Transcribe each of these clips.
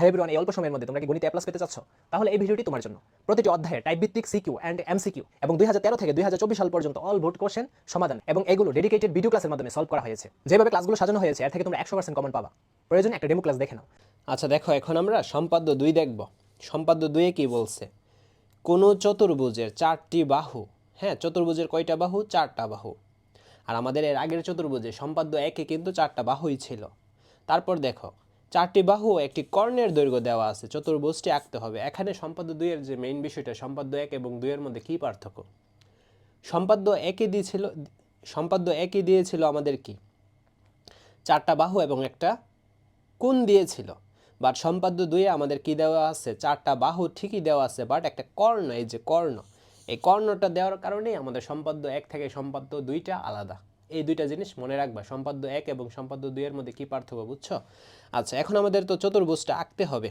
Hi everyone এই অল্প সময়ের মধ্যে তোমরা কি গণিতে প্লাস পেতে চাচ্ছ? তাহলে এই ভিডিওটি তোমার জন্য। প্রতিটি অধ্যায়ে টাইপ ভিত্তিক সিকিউ অ্যান্ড এমসিকিউ এবং দুই হাজার তেরো থেকে দুই হাজার চব্বিশ সাল পর্যন্ত অল ভোট কোশ্চেন সমাধান এবং এগুলো ডেডিকেটেড ভিডিও ক্লাসের মাধ্যমে সলভ করা হয়েছে। যেভাবে ক্লাসগুলো সাজানো হয়েছে, এর থেকে তোমরা একশো পার্সেন্ট কমন পাবা। প্রয়োজন একটা ডেমো ক্লাস দেখে নাও। আচ্ছা দেখো, এখন আমরা সম্পাদ্য দুই দেখব। সম্পাদ্য দুইয়ে কি বলছে? কোনো চতুর্ভুজের চারটি বাহু হ্যাঁ চতুর্ভুজের কয়টা বাহু? চারটা বাহু। আর আমাদের এর আগের চতুর্ভুজে সম্পাদ্য একে কিন্তু চারটা বাহুই ছিল। তারপর দেখো চারটি বাহু, একটি কর্ণের দৈর্ঘ্য দেওয়া আছে, চতুর্ভুজটি আঁকতে হবে। এখানে সম্পাদ্য দুইয়ের যে মেইন বিষয়টা, সম্পাদ্য এক এবং দুইয়ের মধ্যে কী পার্থক্য? সম্পাদ্য একই দিয়েছিল, সম্পাদ্য একই দিয়েছিল আমাদের কি? চারটা বাহু এবং একটা কোণ দিয়েছিল। বাট সম্পাদ্য দুইয়ে আমাদের কি দেওয়া আছে? চারটা বাহু ঠিকই দেওয়া আছে বাট একটা কর্ণ, এই যে কর্ণ, এই কর্ণটা দেওয়ার কারণেই আমাদের সম্পাদ্য এক থেকে সম্পাদ্য দুইটা আলাদা। এই দুইটা জিনিস মনে রাখবা। সম্পাদ্য এক এবং সম্পাদ্য দুইয়ের মধ্যে কি পার্থক্য বুঝছ? আচ্ছা এখন আমাদের তো চতুর্ভুজটা আঁকতে হবে।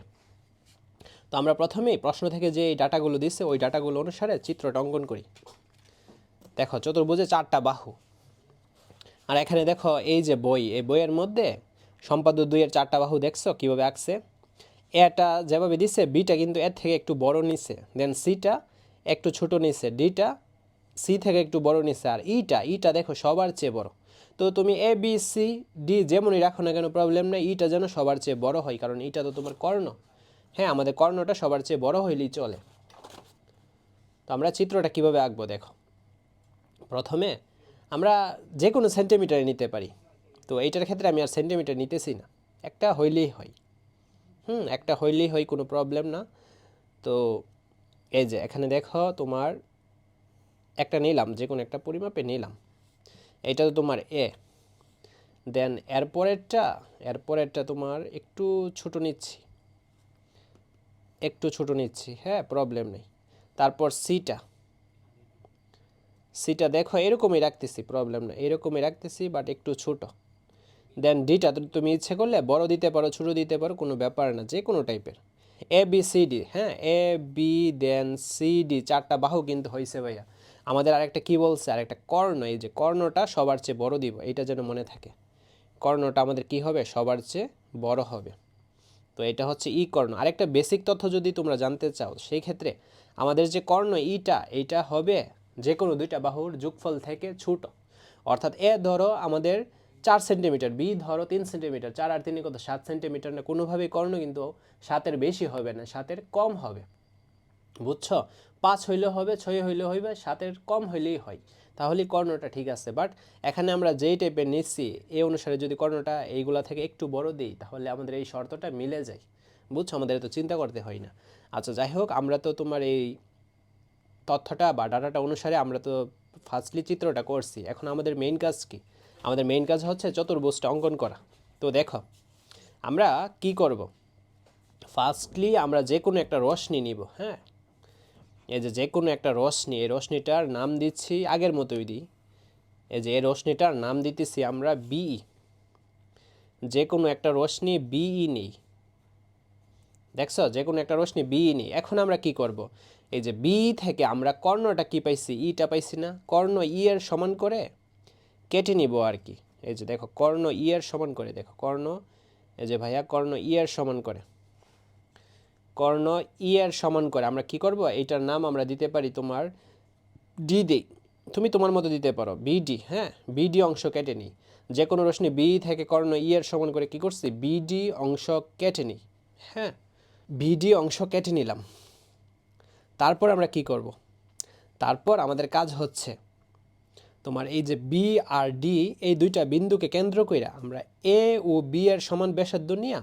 তো আমরা প্রথমেই প্রশ্ন থেকে যে এই ডাটাগুলো দিচ্ছে ওই ডাটাগুলো অনুসারে চিত্রটা অঙ্কন করি। দেখো, চতুর্ভুজে চারটা বাহু। আর এখানে দেখো, এই যে বই, এই বইয়ের মধ্যে সম্পাদ্য দুইয়ের চারটা বাহু দেখছ কীভাবে আঁকছে? এটা যেভাবে দিছে, বিটা কিন্তু এর থেকে একটু বড় নিছে দেন সিটা একটু ছোট নিছে ডিটা সি থেকে একটু বড় নিচ্ছে, আর ইটা ইটা দেখো সবার চেয়ে বড়। তো তুমি এ বি সি ডি যেমনই রাখো না কেন প্রবলেম নেই, ইটা যেন সবার চেয়ে বড় হয়, কারণ ইটা তো তোমার কর্ণ। হ্যাঁ আমাদের কর্ণটা সবার চেয়ে বড় হইলেই চলে। তো আমরা চিত্রটা কীভাবে আঁকবো দেখো। প্রথমে আমরা যে কোনো সেন্টিমিটারে নিতে পারি। তো এইটার ক্ষেত্রে আমি আর সেন্টিমিটার নিতেছি না। একটা হইলেই হয়। হুম, একটা হইলেই হয়, কোনো প্রবলেম না। তো এই যে, এখানে দেখো তোমার একটা নিলাম যে কোনো একটা পরিমাপে নিলাম। এইটা তো তোমার এ দেন এরপরেরটা এরপরেরটা তোমার একটু ছোট নিচ্ছি। একটু ছোট নিচ্ছি হ্যাঁ প্রবলেম নেই। তারপর সিটা সিটা দেখো, এরকমই রাখতেছি প্রবলেম না এরকমই রাখতেছি বাট একটু ছোট। দেন ডিটা তুমি ইচ্ছে করলে, বড় দিতে পারো, ছোটো দিতে পারো, কোনো ব্যাপার না যে কোনো টাইপের এ বি সি ডি হ্যাঁ A B then C D চারটা বাহু কিন্তু হয়েছে ভাইয়া। আমাদের আরেকটা কি বলছে? আরেকটা কর্ণ, এই যে কর্ণটা সবার চেয়ে বড় দিব, এটা যেন মনে থাকে। কর্ণটা আমাদের কি হবে? সবার চেয়ে বড় হবে। তো এটা হচ্ছে ই কর্ণ। আরেকটা বেসিক তথ্য যদি তোমরা জানতে চাও, সেই ক্ষেত্রে আমাদের যে কর্ণ ইটা এইটা হবে যে কোনো দুইটা বাহুর যোগফল থেকে ছোট। অর্থাৎ এ ধরো আমাদের চার সেন্টিমিটার, বি ধরো তিন সেন্টিমিটার, চার আর তিনে কত? সাত সেন্টিমিটার না? কোনোভাবেই কর্ণ কিন্তু সাতের বেশি হবে না, সাতের কম হবে। বুঝছ? পাঁচ হইলেও হবে, ছয় হইলেও হইবে, সাতের কম হইলেই হয়। তাহলে কর্ণটা ঠিক আছে বাট এখানে আমরা যেই টাইপের নিচ্ছি, এই অনুসারে যদি কর্ণটা এইগুলা থেকে একটু বড় দিই, তাহলে আমাদের এই শর্তটা মিলে যায়। বুঝছ? আমাদের তো চিন্তা করতে হয় না। আচ্ছা যাই হোক, আমরা তো তোমার এই তথ্যটা বা ডাটাটা অনুসারে আমরা তো ফার্স্টলি চিত্রটা করছি। এখন আমাদের মেইন কাজ কি? আমাদের মেইন কাজ হচ্ছে চতুর্ভুজটা অঙ্কন করা। তো দেখো, আমরা কি করব? ফার্স্টলি আমরা যে কোনো একটা রশ্মি নিব হ্যাঁ? এই যে যে কোনো একটা রশ্মি, এই রশ্মিটার নাম দিচ্ছি আগের মতোই দিই। এই যে এই রশ্মিটার নাম দিতেছি আমরা বিই যে কোনো একটা রশ্মি বিই নেই। দেখছ? যে কোনো একটা রশ্মি বি নেই। এখন আমরা কি করব? এই যে বি থেকে আমরা কর্ণটা কি পাইছি? ইটা পাইছি না। কর্ণ ই এর সমান করে কেটে নিব আর কি। এই যে দেখো, কর্ণ ই এর সমান করে। দেখো, কর্ণ, এই যে ভাইয়া, কর্ণ ই এর সমান করে। কর্ণ ই এর সমান করে। আমরা কি করব? এইটার নাম আমরা দিতে পারি তোমার ডি দিই তুমি তোমার মতো দিতে পারো। বিডি হ্যাঁ? বিডি অংশ কেটে নিই। যে কোনো রশ্মি বি থেকে কর্ণ ই এর সমান করে কি করছি? বিডি অংশ কেটে নিই। হ্যাঁ? বিডি অংশ কেটে নিলাম। তারপর আমরা কি করব? তারপর আমাদের কাজ হচ্ছে তোমার এই যে বি আর ডি, এই দুইটা বিন্দুকে কেন্দ্র করে আমরা এ ও বি এর সমান ব্যাসার্ধ নিয়ে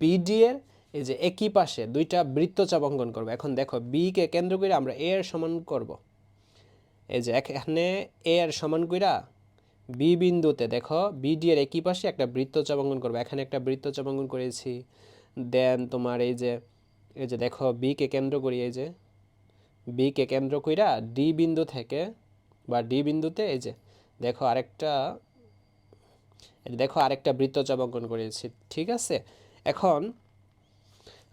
বিডি এর এই যে একই পাশে দুইটা বৃত্তচাপ অঙ্কন করব। এখন দেখো বি কে কেন্দ্র করে আমরা এ এর সমান করব। এই যে এখানে এ এর সমান কইরা বি বিন্দুতে দেখো বিডি এর একই পাশে একটা বৃত্তচাপ অঙ্কন করব। এখানে একটা বৃত্তচাপ অঙ্কন করেছি। দেন তোমার এই যে এই যে দেখো বি কে কেন্দ্র করি, এই যে বি কে কেন্দ্র কইরা ডি বিন্দু থেকে বা ডি বিন্দুতে এই যে দেখো আরেকটা দেখো আরেকটা বৃত্তচাপ অঙ্কন করেছি। ঠিক আছে? এখন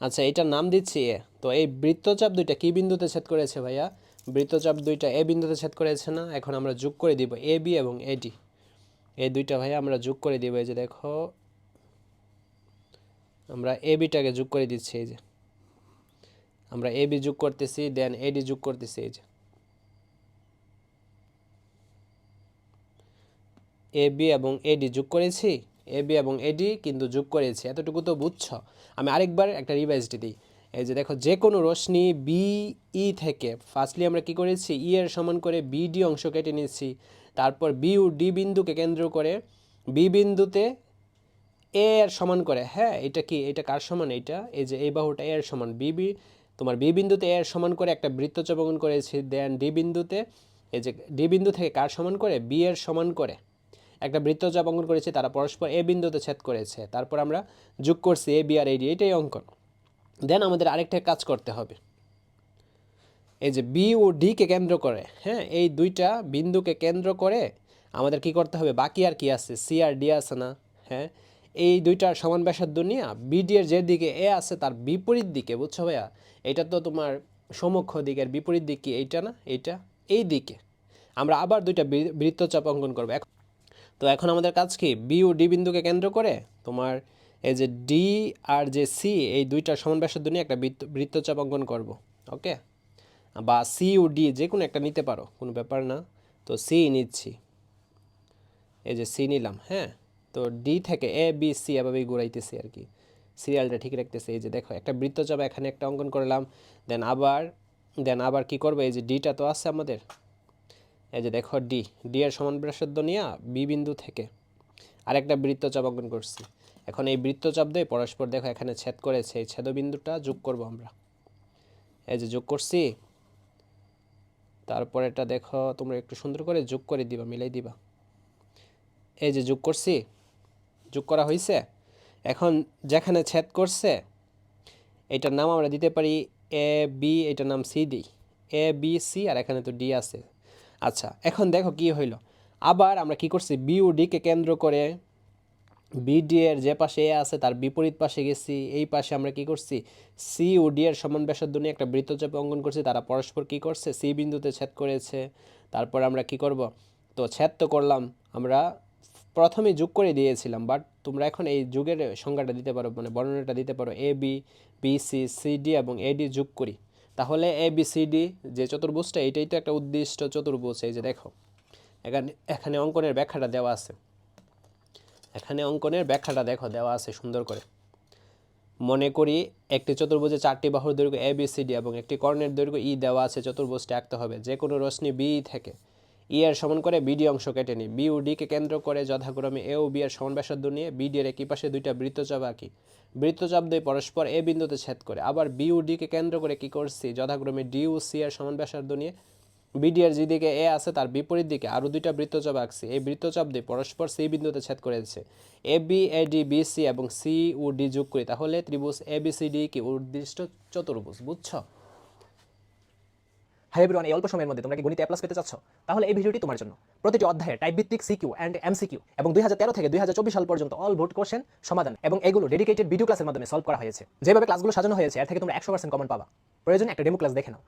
আচ্ছা এটার নাম দিচ্ছি এ। তো এই বৃত্তচাপ দুইটা কি বিন্দুতে ছেদ করেছে ভাইয়া? বৃত্তচাপ দুইটা এ বিন্দুতে ছেদ করেছে না? এখন আমরা যোগ করে দিব এ বি এবং এডি এই দুইটা ভাইয়া আমরা যোগ করে দিব, এই যে দেখো। আমরা এ বিটাকে যোগ করে দিচ্ছি, এই যে। আমরা এ বি যোগ করতেছি, দেন এডি যোগ করতেছি, এই যে। এ বি এবং এডি যোগ করেছি? এ বি এবং এডি কিন্তু যোগ করেছি, এতটুকু তো বুঝছ? আমি আরেকবার একটা রিভাইজটি দিই। এই যে দেখো যে কোনো রশ্মি বি ই থেকে ফার্স্টলি আমরা কি করেছি? ই এর সমান করে বিডি অংশ কেটে নিয়েছি। তারপর বি ও ডি বিন্দুকে কেন্দ্র করে বি বিন্দুতে এ এর সমান করে। হ্যাঁ এটা কি? এটা কার সমান এইটা এই যে এই বাহুটা এ এর সমান। বি বি তোমার বি বিন্দুতে এ এর সমান করে একটা বৃত্তচাপ অঙ্কন করেছি দেন ডি বিন্দুতে, এই যে ডি বিন্দু থেকে কার সমান করে? বি এর সমান করে। একটা বৃত্তচাপ অঙ্কন করেছি, তারা পরস্পর এ বিন্দুতে ছেদ করেছে। তারপর আমরা যোগ করছি এ, বি আর এডি এটাই অঙ্কন। দেন আমাদের আরেকটা কাজ করতে হবে। এই যে বি ও ডিকে কেন্দ্র করে হ্যাঁ এই দুইটা বিন্দুকে কেন্দ্র করে আমাদের কি করতে হবে? বাকি আর কি আছে? সি আর ডি আছে না হ্যাঁ? এই দুইটার সমান ব্যাসার্ধ নিয়ে বিডি এর যে দিকে এ আছে, তার বিপরীত দিকে, বুঝছ ভাইয়া? এটা তো তোমার সমক্ষ দিকের বিপরীত দিক কি? এইটা না? এইটা এই দিকে। আমরা আবার দুইটা বৃত্তচাপ অঙ্কন করব। তো এখন আমাদের কাজ কি? বি ও ডি বিন্দুকে কেন্দ্র করে তোমার এই যে ডি আর যে সি এই দুইটার সমান ব্যাসার্ধ নিয়ে একটা বৃত্ত, বৃত্তচাপ অঙ্কন করব ওকে বা সি ও ডি যে কোনো একটা নিতে পারো, কোনো ব্যাপার না। তো সি নিচ্ছি। এই যে সি নিলাম হ্যাঁ? তো ডি থেকে এ বি সি এভাবেই ঘুরাইতেছি আর কি। সিরিয়ালটা ঠিক রাখতেছি, এই যে দেখো, একটা বৃত্তচাপ এখানে একটা অঙ্কন করলাম দেন আবার দেন আবার কি করব? এই যে ডিটা তো আছে আমাদের এই যে দেখো ডি ডি এর সমান ব্যাসার্ধ নিয়ে বি বিন্দু থেকে আরেকটা বৃত্তচাপ অঙ্কন করছি। এখন এই বৃত্তচাপ দিয়ে পরস্পর দেখো এখানে ছেদ করেছে, এই ছেদবিন্দুটা যোগ করব আমরা। এই যে যোগ করছি, তারপর এটা দেখো তোমরা একটু সুন্দর করে যোগ করে দিবা, মিলাই দিবা। এই যে যোগ করছি, যোগ করা হয়েছে এখন যেখানে ছেদ করছে, এটার নাম আমরা দিতে পারি এ বি এটার নাম সি দিই এ বি সি আর এখানে তো ডি আছে। আচ্ছা এখন দেখো কি হইল। আবার আমরা কি করছি? বি ও ডিকে কেন্দ্র করে বিডি এর যে পাশে এ আছে, তার বিপরীত পাশে গেছি। এই পাশে আমরা কি করছি? সি ডি এর সমান ব্যাসার্ধ নিয়ে একটা বৃত্তচাপ অঙ্কন করছি। তারা পরস্পর কি করছে? সি বিন্দুতে ছেদ করেছে। তারপর আমরা কি করব? তো ছেদ তো করলাম। আমরা প্রথমে যোগ করে দিয়েছিলাম বাট তোমরা এখন এই যুগের সংজ্ঞাটা দিতে পারো মানে বর্ণনাটা দিতে পারো। A B B C C D এবং এ ডি যোগ করি। তাহলে এ বি সি ডি যে চতুর্ভুজটা এটাই তো একটা উদ্দিষ্ট চতুর্ভুজ, এই যে দেখো। এখানে এখানে অঙ্কনের ব্যাখ্যাটা দেওয়া আছে। এখানে অঙ্কনের ব্যাখ্যাটা দেখো, দেওয়া আছে সুন্দর করে। মনে করি একটি চতুর্ভুজে চারটি বাহুর দৈর্ঘ্য এ বি সি ডি এবং একটি কর্ণের দৈর্ঘ্য ই দেওয়া আছে, চতুর্ভুজটা আঁকতে হবে। যে কোনো রশ্মি বি থেকে। ই এর সমান করে বিডি অংশ কেটে নিই। বি ও ডিকে কেন্দ্র করে যথাক্রমে এ ও বি এর সমান ব্যাসার্ধ নিয়ে বিডি এর একই পাশে দুইটা বৃত্তচাপ আঁকি। বৃত্তচাপ দিয়ে পরস্পর এ বিন্দুতে ছেদ করে। আবার বি ও ডিকে কেন্দ্র করে কি করছি? যথাক্রমে ডি ও সি এর সমান ব্যাসার্ধ নিয়ে বিডি এর যেদিকে এ আছে তার বিপরীত দিকে আরও দুইটা বৃত্তচাপ আঁকছি। এই বৃত্তচাপ দিয়ে পরস্পর সি বিন্দুতে ছেদ করেছে A B A D B C এবং সি ও ডি যোগ করি তাহলে ত্রিভুজ এ বি সি ডি কি উদ্দিষ্ট চতুর্ভুজ, বুঝছ? হাই এভরিওয়ান এই অল্প সময়ের মধ্যে তোমরা কি গণিতে প্লাস পেতে চাচ্ছ? তাহলে এই ভিডিওটি তোমার জন্য। প্রতিটি অধ্যায়ে টাইপ ভিত্তিক সিকিউ অ্যান্ড এমসিকিউ এবং দুই হাজার তেরো থেকে দুই হাজার চব্বিশ সাল পর্যন্ত অল ভোট কোশ্চেন সমাধান এবং এগুলো ডেডিকেটেড ভিডিও ক্লাসের মাধ্যমে সলভ করা হয়েছে। যেভাবে ক্লাসগুলো সাজানো হয়েছে, এর থেকে তোমরা একশো পার্সেন্ট কমন পাবা। প্রয়োজন একটা ডেমো ক্লাস দেখে নাও।